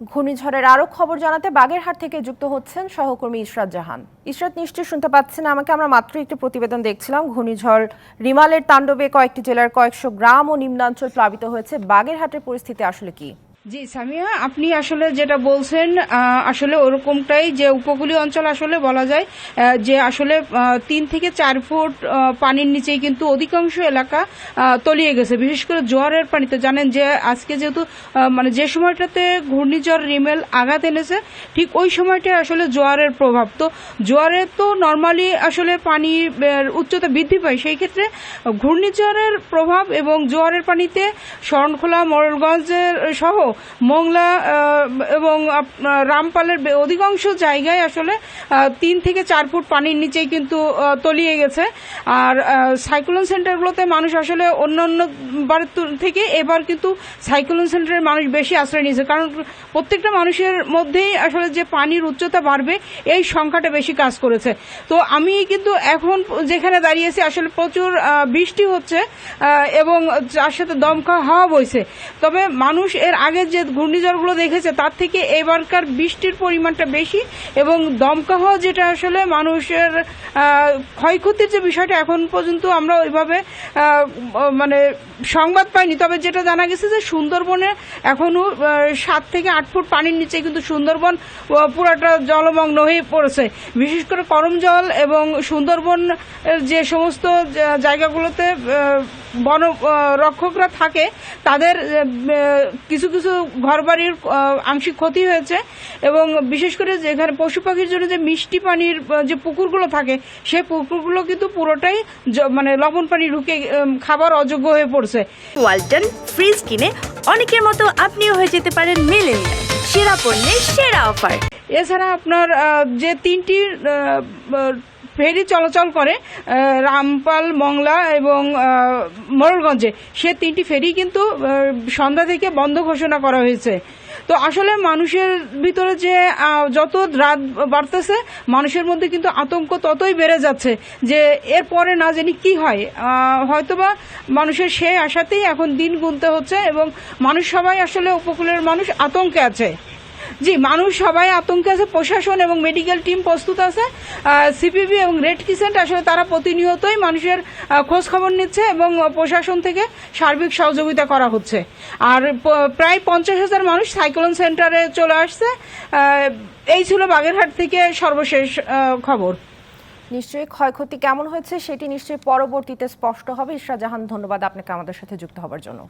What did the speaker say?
ঘূর্ণিঝড়ের আরও খবর জানাতে বাগেরহাট থেকে যুক্ত হচ্ছেন সহকর্মী ইশরাত জাহান। ইশরাত, নিশ্চয়ই শুনতে পাচ্ছেন আমাকে। আমরা মাত্র একটি প্রতিবেদন দেখছিলাম। ঘূর্ণিঝড় রিমালের তাণ্ডবে কয়েকটি জেলার কয়েকশো গ্রাম ও নিম্নাঞ্চল প্লাবিত হয়েছে। বাগেরহাটের পরিস্থিতি আসলে কি? জি, সামিয়া, আপনি আসলে যেটা বলছেন আসলে ওরকমটাই যে উপকূলীয় অঞ্চল আসলে বলা যায় যে আসলে তিন থেকে চার ফুট পানির নিচেই কিন্তু অধিকাংশ এলাকা তলিয়ে গেছে। বিশেষ করে জোয়ারের পানিতে। জানেন যে আজকে যেহেতু মানে যে সময়টাতে ঘূর্ণিঝড়, রিমেল আঘাত এনেছে, ঠিক ওই সময়টায় আসলে জোয়ারের প্রভাব। তো জোয়ারে তো নর্মালি আসলে পানি উচ্চতা বৃদ্ধি পায়। সেই ক্ষেত্রে ঘূর্ণিঝড়ের প্রভাব এবং জোয়ারের পানিতে শরণখোলা মোড়লগঞ্জের সহ মোংলা এবং রামপালের অধিকাংশ জায়গায় আসলে তিন থেকে চার ফুট পানির নিচেই কিন্তু তলিয়ে গেছে। আর সাইক্লোন সেন্টারগুলোতে মানুষ আসলে অন্যান্য বারের তু- থেকে এবার কিন্তু সাইক্লোন সেন্টারের মানুষ বেশি আশ্রয় নিয়েছে। কারণ প্রত্যেকটা মানুষের মধ্যেই আসলে যে পানির উচ্চতা বাড়বে, এই সংখ্যাটা বেশি কাজ করেছে। তো আমি কিন্তু এখন যেখানে দাঁড়িয়েছি, আসলে প্রচুর বৃষ্টি হচ্ছে এবং যার সাথে দমকা হাওয়া বইছে। তবে মানুষ এর আগে যে ঘূর্ণিঝড়গুলো দেখেছে, তার থেকে এবারকার বৃষ্টির পরিমাণটা বেশি এবং দমকা হাওয়া যেটা আসলে মানুষের ক্ষয়ক্ষতির যে বিষয়টা এখন পর্যন্ত আমরা ওইভাবে মানে সংবাদ পাইনি। তবে যেটা জানা গেছে যে সুন্দরবনে এখনও সাত থেকে আট ফুট পানির নিচে কিন্তু সুন্দরবন পুরাটা জলমগ্ন হয়ে পড়েছে। বিশেষ করে করম জল এবং সুন্দরবন যে সমস্ত জায়গাগুলোতে বন রক্ষকরা থাকে তাদের কিছু কিছু ঘরবাড়ির আংশিক ক্ষতি হয়েছে এবং বিশেষ করে যেখানে পশু পাখির জন্য যে মিষ্টি পানির যে পুকুরগুলো থাকে সেই পুকুরগুলো কিন্তু পুরোটাই মানে লবণ পানি ঢুকে খাবার অযোগ্য হয়ে পড়ছে। ওয়ালটন ফ্রিজ কিনে অনেকের মতো আপনিও হয়ে যেতে পারেন মেলেনিয়া সেরা পণ্যের সেরা অফার। এছাড়া আপনার যে তিনটি ফেরি চলাচল করে রামপাল মংলা এবং আহ, মোড়লগঞ্জে। সে তিনটি ফেরি কিন্তু সন্ধ্যা থেকে বন্ধ ঘোষণা করা হয়েছে। তো আসলে মানুষের ভিতরে যে যত রাত বাড়তেছে মানুষের মধ্যে কিন্তু আতঙ্ক ততই বেড়ে যাচ্ছে যে এরপরে না জানি কি হয়। হয়তোবা মানুষের সেই আশাতেই এখন দিন গুনতে হচ্ছে এবং মানুষ সবাই আসলে উপকূলের মানুষ আতঙ্কে আছে। জি, মানুষ সবাই আতঙ্কে আছে। প্রশাসন এবং মেডিকেল টিম প্রস্তুত আছে। সিপিবি এবং রেড ক্রিসেন্ট আসলে তারা প্রতিনিয়তই মানুষের খোঁজ খবর নিচ্ছে এবং প্রশাসন থেকে সার্বিক সহযোগিতা করা হচ্ছে। আর প্রায় পঞ্চাশ হাজার মানুষ সাইক্লোন সেন্টারে চলে আসছে। এই ছিল বাগেরহাট থেকে সর্বশেষ খবর। নিশ্চয়ই ক্ষয়ক্ষতি কেমন হয়েছে সেটি নিশ্চয়ই পরবর্তীতে স্পষ্ট হবে। ইশরাত জাহান ধন্যবাদ আপনাকে আমাদের সাথে যুক্ত হবার জন্য।